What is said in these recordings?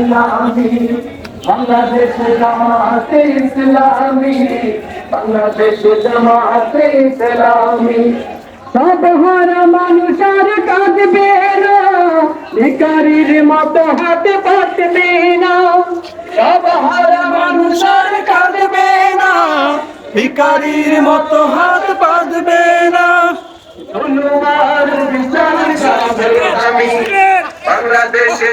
ইসলামী, বাংলাদেশ জামাতে ইসলামী, বাংলাদেশ জামাতে ইসলামী। সব হারা মানুষের কাঁদবে না ভিকারির মতো হাত পাতবে না। সব হারা মানুষের কাঁদবে না ভিকারির মতো হাত বাঁধবে না। ধন্যবাদ বিচার আমি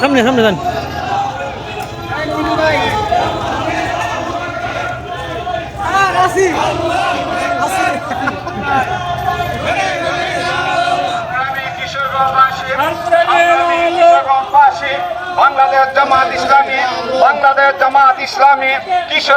সামনে সামনে যান। বাংলাদেশ জামাত ইসলামী বাংলাদেশ জামাত ইসলামী কিশোর